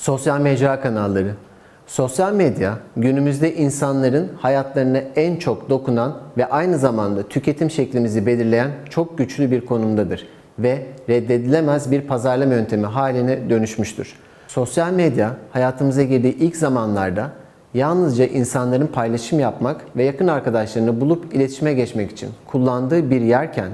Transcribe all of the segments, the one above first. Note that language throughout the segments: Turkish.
Sosyal mecra kanalları. Sosyal medya günümüzde insanların hayatlarına en çok dokunan ve aynı zamanda tüketim şeklimizi belirleyen çok güçlü bir konumdadır ve reddedilemez bir pazarlama yöntemi haline dönüşmüştür. Sosyal medya hayatımıza girdiği ilk zamanlarda yalnızca insanların paylaşım yapmak ve yakın arkadaşlarını bulup iletişime geçmek için kullandığı bir yerken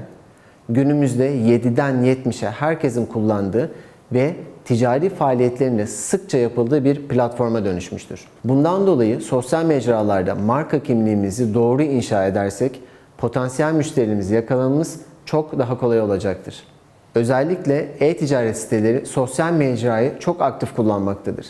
günümüzde 7'den 70'e herkesin kullandığı ve ticari faaliyetlerinde sıkça yapıldığı bir platforma dönüşmüştür. Bundan dolayı sosyal mecralarda marka kimliğimizi doğru inşa edersek potansiyel müşterilerimizi yakalamamız çok daha kolay olacaktır. Özellikle e-ticaret siteleri sosyal mecrayı çok aktif kullanmaktadır.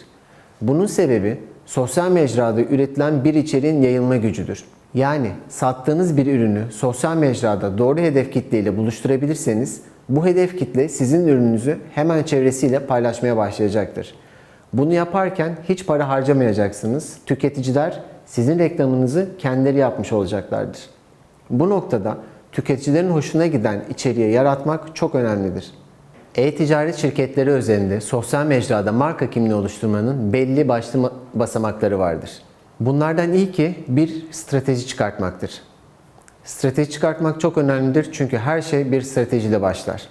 Bunun sebebi sosyal mecrada üretilen bir içeriğin yayılma gücüdür. Yani sattığınız bir ürünü sosyal mecrada doğru hedef kitleyle buluşturabilirseniz bu hedef kitle sizin ürününüzü hemen çevresiyle paylaşmaya başlayacaktır. Bunu yaparken hiç para harcamayacaksınız. Tüketiciler sizin reklamınızı kendileri yapmış olacaklardır. Bu noktada tüketicilerin hoşuna giden içeriği yaratmak çok önemlidir. E-ticaret şirketleri özelinde sosyal mecrada marka kimliği oluşturmanın belli başlı ma- basamakları vardır. Bunlardan ilki bir strateji çıkartmaktır. Strateji çıkartmak çok önemlidir çünkü her şey bir stratejiyle başlar.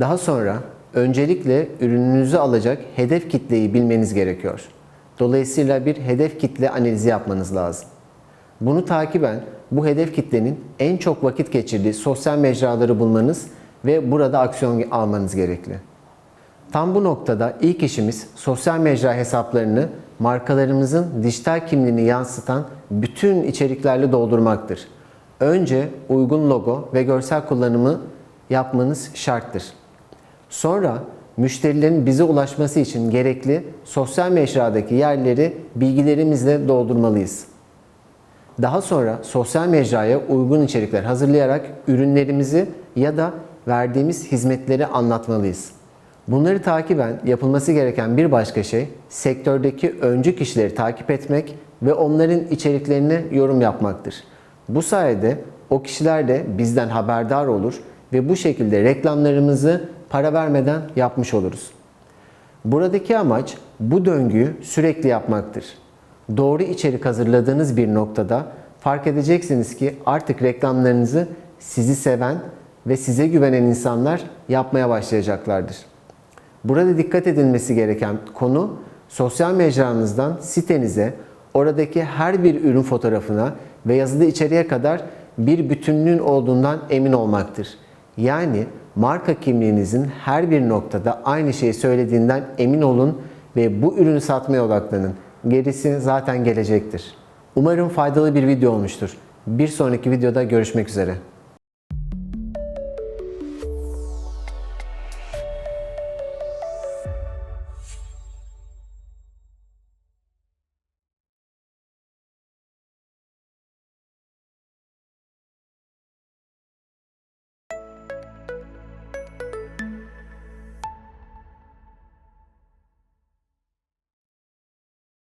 Daha sonra öncelikle ürününüzü alacak hedef kitleyi bilmeniz gerekiyor. Dolayısıyla bir hedef kitle analizi yapmanız lazım. Bunu takiben bu hedef kitlenin en çok vakit geçirdiği sosyal mecraları bulmanız ve burada aksiyon almanız gerekli. Tam bu noktada ilk işimiz sosyal mecra hesaplarını markalarımızın dijital kimliğini yansıtan bütün içeriklerle doldurmaktır. Önce uygun logo ve görsel kullanımı yapmanız şarttır. Sonra müşterilerin bize ulaşması için gerekli sosyal mecradaki yerleri bilgilerimizle doldurmalıyız. Daha sonra sosyal mecraya uygun içerikler hazırlayarak ürünlerimizi ya da verdiğimiz hizmetleri anlatmalıyız. Bunları takiben yapılması gereken bir başka şey sektördeki öncü kişileri takip etmek ve onların içeriklerine yorum yapmaktır. Bu sayede o kişiler de bizden haberdar olur ve bu şekilde reklamlarımızı para vermeden yapmış oluruz. Buradaki amaç bu döngüyü sürekli yapmaktır. Doğru içerik hazırladığınız bir noktada fark edeceksiniz ki artık reklamlarınızı sizi seven ve size güvenen insanlar yapmaya başlayacaklardır. Burada dikkat edilmesi gereken konu sosyal mecranızdan sitenize, oradaki her bir ürün fotoğrafına ve yazılı içeriğe kadar bir bütünlüğün olduğundan emin olmaktır. Yani marka kimliğinizin her bir noktada aynı şeyi söylediğinden emin olun ve bu ürünü satmaya odaklanın. Gerisi zaten gelecektir. Umarım faydalı bir video olmuştur. Bir sonraki videoda görüşmek üzere.